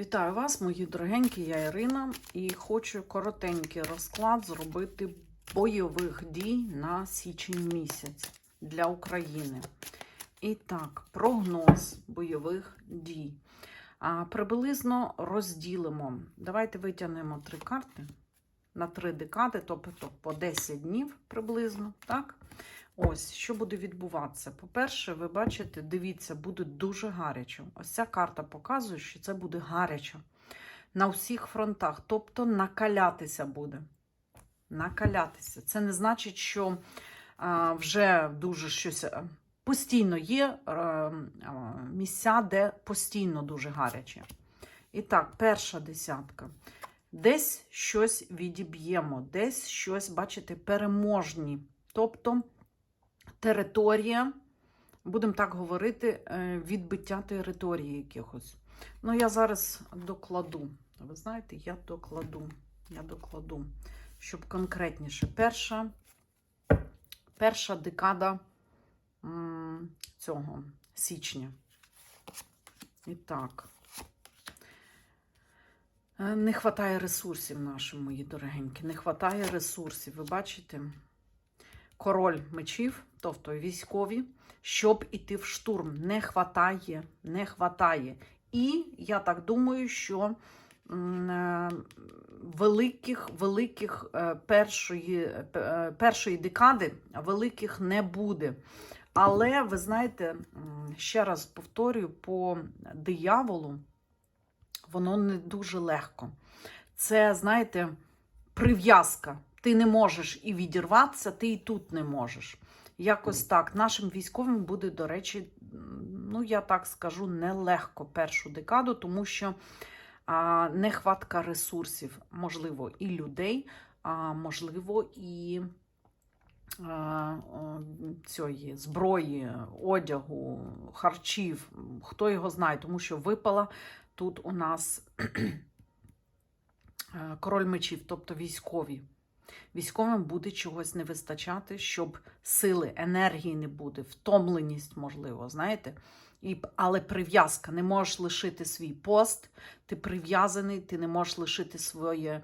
Вітаю вас, мої дорогенькі, я Ірина, і хочу коротенький розклад зробити бойових дій на січень місяць для України. І так, прогноз бойових дій. А, приблизно розділимо. Давайте витягнемо три карти на три декади, тобто по 10 днів приблизно. так? Ось, що буде відбуватися. По-перше, ви бачите, дивіться, буде дуже гарячо. Ось ця карта показує, що це буде гарячо на всіх фронтах. Тобто накалятися буде. Накалятися. Це не значить, що а, вже дуже щось. Постійно є е, а, місця, де постійно дуже гаряче. І так, перша десятка. Десь щось відіб'ємо, десь щось, бачите, переможні. Тобто територія, будемо так говорити, е, відбиття території якихось. Ну, я зараз докладу. Ви знаєте, я докладу. Я докладу, щоб конкретніше. Перша, перша декада цього січня. І так. Е, Не вистачає ресурсів нашим, мої дорогенькі. Не вистачає ресурсів. Ви бачите? король мечів, тобто військові, щоб іти в штурм. Не хватає, не хватає. І я так думаю, що е, великих, великих е, першої, е, першої декади великих не буде. Але ви знаєте, ще раз повторюю, по дияволу воно не дуже легко. Це, знаєте, прив'язка. Ти не можеш і відірватися, ти і тут не можеш. Якось так. Нашим військовим буде, до речі, ну я так скажу, нелегко першу декаду, тому що а, нехватка ресурсів, можливо, і людей, а можливо, і а, цієї зброї, одягу, харчів. Хто його знає, тому що випала тут у нас е, король мечів, тобто військові. Військовим буде чогось не вистачати, щоб сили, енергії не буде, втомленість, можливо, знаєте. І, але прив'язка. Не можеш лишити свій пост, ти прив'язаний, ти не можеш лишити своє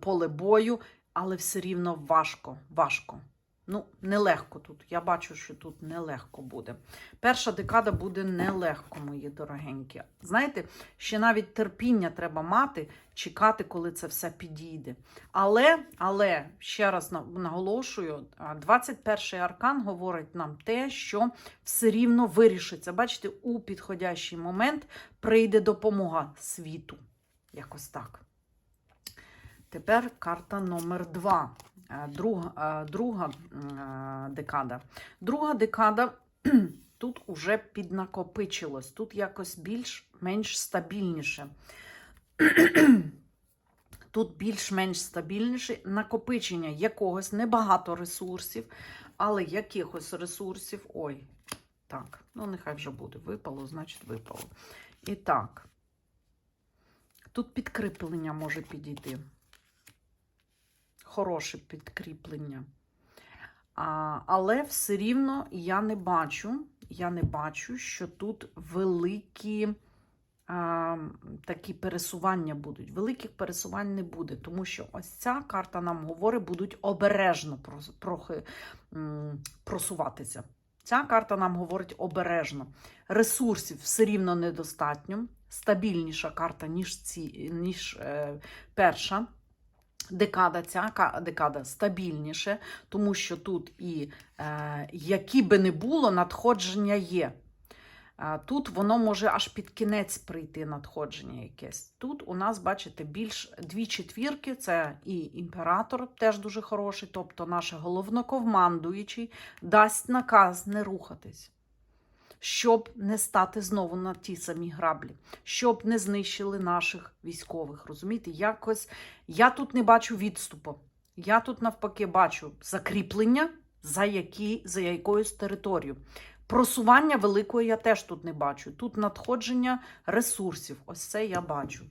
поле бою, але все рівно важко. важко. Ну, нелегко тут. Я бачу, що тут нелегко буде. Перша декада буде нелегко, мої дорогенькі. Знаєте, ще навіть терпіння треба мати, чекати, коли це все підійде. Але, але ще раз наголошую, а, 21-й аркан говорить нам те, що все рівно вирішиться. Бачите, у підходящий момент прийде допомога світу. Якось так. Тепер карта номер 2. Друга, е, друга е, декада. Друга декада тут уже піднакопичилось, тут якось більш-менш стабільніше. Тут більш-менш стабільніше накопичення якогось небагато ресурсів, але якихось ресурсів. Ой, так, ну нехай вже буде. Випало, значить випало. І так, тут підкріплення може підійти. Хороше підкріплення. А, але все рівно я не бачу, я не бачу, що тут великі а, такі пересування будуть. Великих пересувань не буде, тому що ось ця карта нам говорить, будуть обережно трохи просуватися. Ця карта нам говорить обережно. Ресурсів все рівно недостатньо. Стабільніша карта, ніж, ці, ніж е, перша. Декада, ця декада стабільніше, тому що тут і е, які би не було, надходження є. Е, Тут воно може аж під кінець прийти надходження якесь. Тут у нас, бачите, більш дві четвірки це і імператор, теж дуже хороший, тобто наш головнокомандуючий дасть наказ не рухатись, щоб не стати знову на ті самі граблі, щоб не знищили наших військових. Розумієте, якось я тут не бачу відступу. Я тут навпаки бачу закріплення за, які, за якоюсь територією. Просування великої я теж тут не бачу. Тут надходження ресурсів. Ось це я бачу.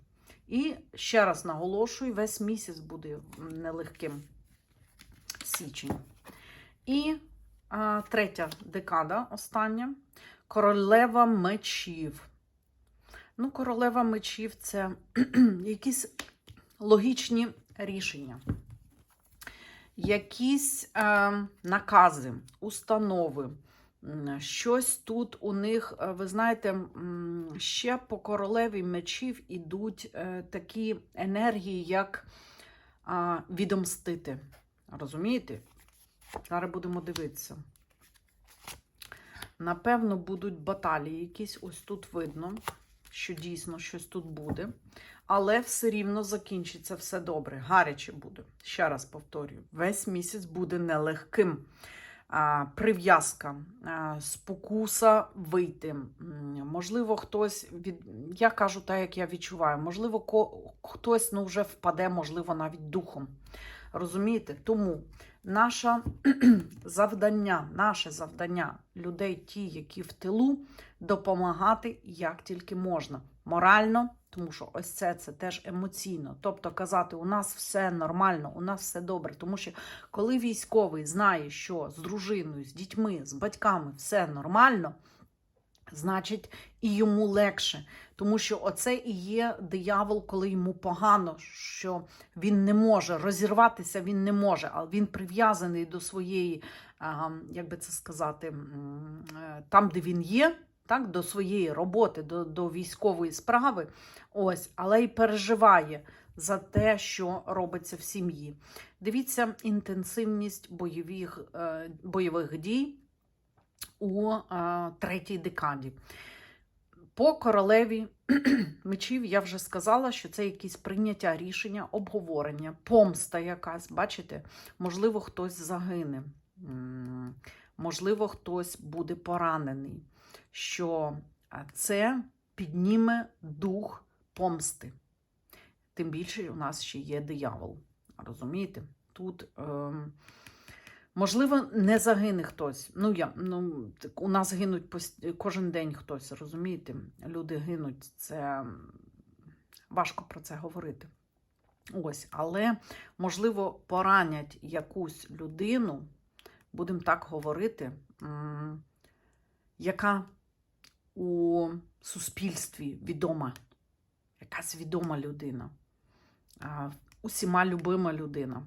І ще раз наголошую, весь місяць буде нелегким січень. І а, третя декада, остання королева мечів. Ну, королева мечів це якісь логічні рішення, якісь е, накази, установи. Щось тут у них, е, ви знаєте, ще по королеві мечів ідуть е, такі енергії, як відомстити. Розумієте? Зараз будемо дивитися. Напевно, будуть баталії якісь. Ось тут видно, що дійсно щось тут буде. Але все рівно закінчиться все добре. Гаряче буде. Ще раз повторюю: весь місяць буде нелегким. Прив'язка, спокуса вийти. Можливо, хтось від. Я кажу так, як я відчуваю. Можливо, ко... хтось ну, вже впаде, можливо, навіть духом. Розумієте? Тому наше завдання, наше завдання людей, ті, які в тилу, допомагати як тільки можна. Морально, тому що ось це, це теж емоційно. Тобто казати, у нас все нормально, у нас все добре. Тому що коли військовий знає, що з дружиною, з дітьми, з батьками все нормально, значить і йому легше. Тому що оце і є диявол, коли йому погано, що він не може розірватися, він не може, але він прив'язаний до своєї, як би це сказати, е, там, де він є. Так, до своєї роботи, до, до військової справи, ось, але й переживає за те, що робиться в сім'ї. Дивіться інтенсивність бойових, е, бойових дій у е, третій декаді. По королеві мечів я вже сказала, що це якісь прийняття рішення, обговорення, помста якась. Бачите, можливо, хтось загине, можливо, хтось буде поранений. Що це підніме дух помсти. Тим більше у нас ще є диявол. Розумієте? Тут. ем, Можливо, не загине хтось. Ну, я, ну, у нас гинуть пост- кожен день хтось, розумієте? Люди гинуть. Це важко про це говорити. Ось, але, можливо, поранять якусь людину, будемо так говорити, яка у суспільстві відома, якась відома людина, усіма любима людина.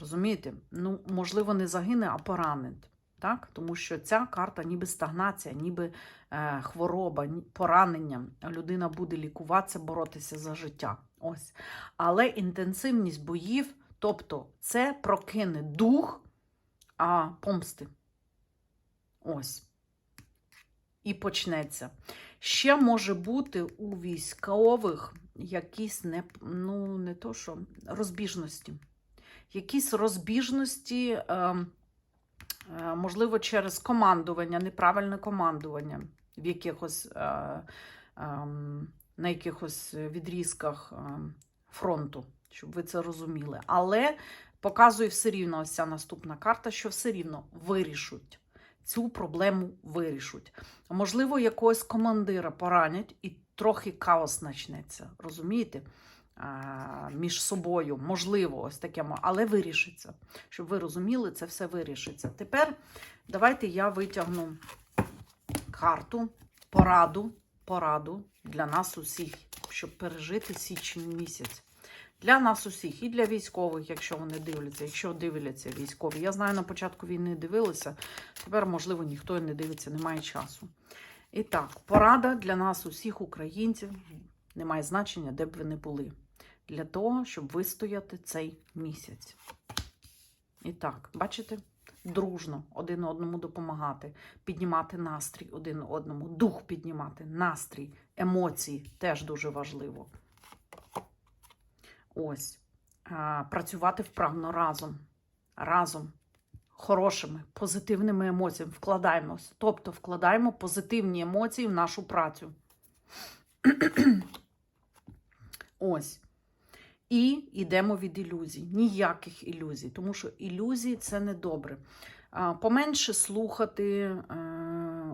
Розумієте? Ну, можливо, не загине, а поранить. Так? Тому що ця карта ніби стагнація, ніби е, хвороба, поранення. Людина буде лікуватися, боротися за життя. Ось. Але інтенсивність боїв, тобто це прокине дух а, помсти. Ось. І почнеться. Ще може бути у військових якісь не, ну, не то що, розбіжності якісь розбіжності, е, е, можливо, через командування, неправильне командування в якихось, е, е, на якихось відрізках е, фронту, щоб ви це розуміли. Але показує все рівно ось ця наступна карта, що все рівно вирішуть. Цю проблему вирішуть. Можливо, якогось командира поранять і трохи хаос почнеться. Розумієте? Між собою, можливо, ось таке, але вирішиться. Щоб ви розуміли, це все вирішиться. Тепер давайте я витягну карту, пораду, пораду для нас усіх, щоб пережити січень місяць. Для нас усіх, і для військових, якщо вони дивляться, якщо дивляться військові. Я знаю, на початку війни дивилися, тепер, можливо, ніхто і не дивиться, немає часу. І так, порада для нас, усіх українців, немає значення, де б ви не були, для того, щоб вистояти цей місяць. І так, бачите? Дружно один одному допомагати, піднімати настрій один одному, дух піднімати, настрій, емоції теж дуже важливо. Ось. Працювати вправно разом. Разом. Хорошими, позитивними емоціями вкладаємося. Тобто вкладаємо позитивні емоції в нашу працю. Ось. І йдемо від ілюзій. Ніяких ілюзій, тому що ілюзії це не добре. Поменше слухати е,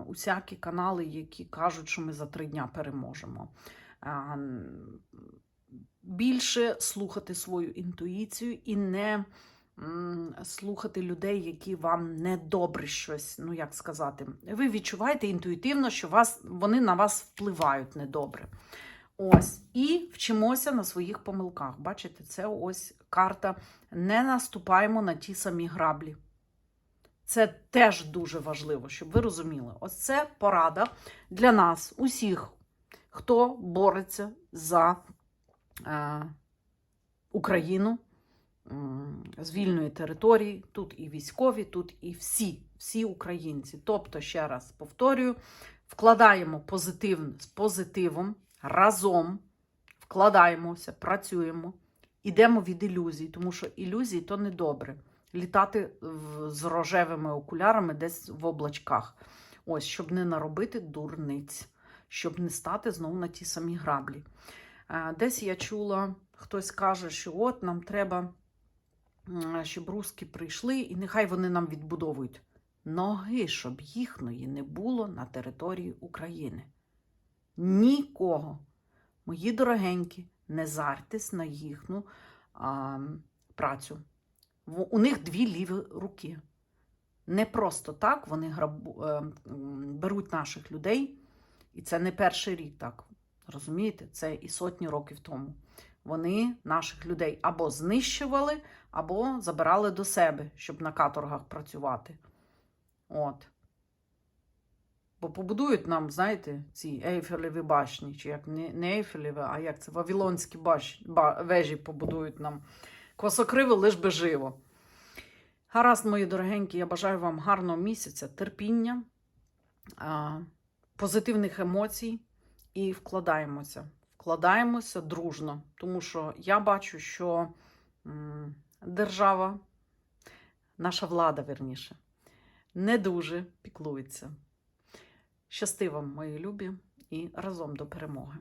усякі канали, які кажуть, що ми за три дня переможемо. Більше слухати свою інтуїцію і не слухати людей, які вам недобре щось, ну як сказати. Ви відчуваєте інтуїтивно, що вас, вони на вас впливають недобре. Ось. І вчимося на своїх помилках. Бачите, це ось карта. Не наступаємо на ті самі граблі. Це теж дуже важливо, щоб ви розуміли. Ось це порада для нас, усіх, хто бореться за е, Україну м, з вільної території. Тут і військові, тут і всі, всі українці. Тобто, ще раз повторюю, вкладаємо позитив з позитивом разом, вкладаємося, працюємо, ідемо від ілюзій, тому що ілюзії то не добре. Літати з рожевими окулярами десь в облачках. Ось, щоб не наробити дурниць, щоб не стати знову на ті самі граблі. Е, Десь я чула, хтось каже, що от нам треба, щоб руски прийшли, і нехай вони нам відбудовують ноги, щоб їхної не було на території України. Нікого. Мої дорогенькі, не зартесь на їхню а, працю. У них дві ліві руки. Не просто так вони грабу, е, беруть наших людей, і це не перший рік так. Розумієте? Це і сотні років тому. Вони наших людей або знищували, або забирали до себе, щоб на каторгах працювати. От. Бо побудують нам, знаєте, ці Ейфелеві башні, чи як не, не Ейфелеві, а як це Вавилонські баш, ба, вежі побудують нам. Косокриво лиш би живо. Гаразд, мої дорогенькі, я бажаю вам гарного місяця, терпіння, позитивних емоцій і вкладаємося. Вкладаємося дружно, тому що я бачу, що держава, наша влада, верніше, не дуже піклується. Щасти вам, мої любі, і разом до перемоги!